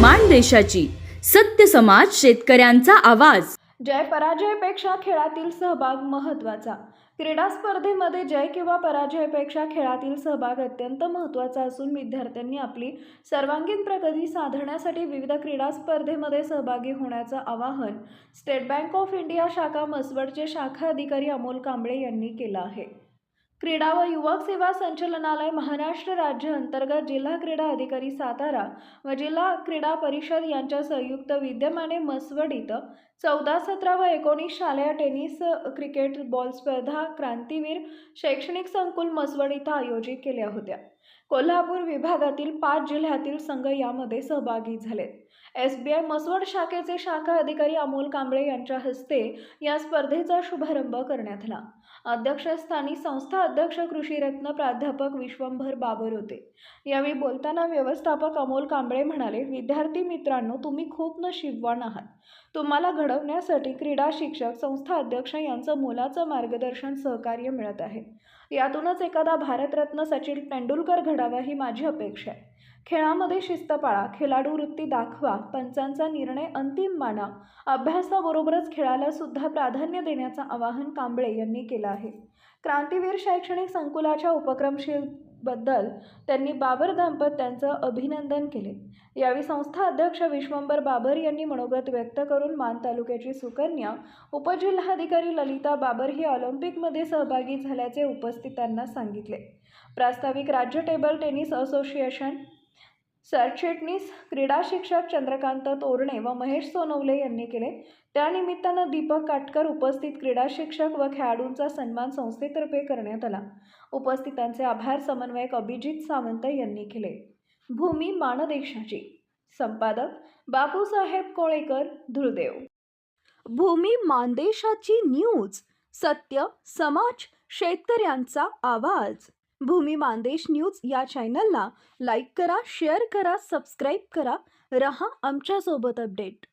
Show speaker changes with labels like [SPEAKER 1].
[SPEAKER 1] माणदेशाची सत्य समाज शेतकऱ्यांचा आवाज.
[SPEAKER 2] जय पराजयपेक्षा खेळातील सहभाग महत्त्वाचा. क्रीडा स्पर्धेमध्ये जय किंवा पराजयपेक्षा खेळातील सहभाग अत्यंत महत्त्वाचा असून विद्यार्थ्यांनी आपली सर्वांगीण प्रगती साधण्यासाठी विविध क्रीडा स्पर्धेमध्ये सहभागी होण्याचं आवाहन स्टेट बँक ऑफ इंडिया शाखा मसवडचे शाखा अधिकारी अमोल कांबळे यांनी केलं आहे. क्रीडा व युवक सेवा संचालनालय महाराष्ट्र राज्य अंतर्गत जिल्हा क्रीडा अधिकारी सातारा व जिल्हा क्रीडा परिषद यांच्या संयुक्त विद्यमाने मसवड इथं चौदा सतरा व एकोणीस शालेय टेनिस क्रिकेट बॉल स्पर्धा क्रांतीवीर शैक्षणिक संकुल मसवड इथं आयोजित केल्या होत्या. कोल्हापूर विभागातील पाच जिल्ह्यातील संघ यामध्ये सहभागी झालेत. एस बी आय मसवड शाखेचे शाखा अधिकारी अमोल कांबळे यांच्या हस्ते या स्पर्धेचा शुभारंभ करण्यात आला. अध्यक्षस्थानी संस्था अध्यक्ष कृषीरत्न प्राध्यापक विश्वंभर बाबर होते. यावेळी बोलताना व्यवस्थापक अमोल कांबळे म्हणाले विद्यार्थी मित्रांनो तुम्ही खूप नशीबवान आहात. तुम्हाला घडवण्यासाठी क्रीडा शिक्षक संस्था अध्यक्ष यांचं मोलाचं मार्गदर्शन सहकार्य मिळत आहे. यातूनच एखादा भारतरत्न सचिन तेंडुलकर घडावा ही माझी अपेक्षा आहे. खेळामध्ये शिस्त पाळा खेळाडू वृत्ती दाखवा पंचांचा निर्णय अंतिम माना अभ्यासाबरोबरच खेळाला सुद्धा प्राधान्य देण्याचं आवाहन कांबळे यांनी केलं आहे. क्रांतीवीर शैक्षणिक संकुलाच्या उपक्रमशील बद्दल त्यांनी बाबर दाम्पत्यांचं अभिनंदन केले. यावेळी संस्था अध्यक्ष विश्वंभर बाबर यांनी मनोगत व्यक्त करून मान तालुक्याची सुकन्या उपजिल्हाधिकारी ललिता बाबर ही ऑलिम्पिकमध्ये सहभागी झाल्याचे उपस्थितांना सांगितले. प्रास्ताविक राज्य टेबल टेनिस असोसिएशन सरचिटणीस क्रीडा शिक्षक चंद्रकांत तोरणे व महेश सोनवले यांनी केले. त्यानिमित्तानं दीपक काटकर उपस्थित क्रीडा शिक्षक व खेळाडूंचा सन्मान संस्थेतर्फे करण्यात आला. उपस्थितांचे आभार समन्वयक अभिजित सावंत यांनी केले. भूमी मानदेशाची. संपादक बापूसाहेब कोळेकर धुळदेव. भूमी मानदेशाची न्यूज. सत्य समाज शेतकऱ्यांचा आवाज. भूमी मानदेश न्यूज या चॅनलला लाईक करा शेअर करा सबस्क्राईब करा. रहा आमच्यासोबत अपडेट.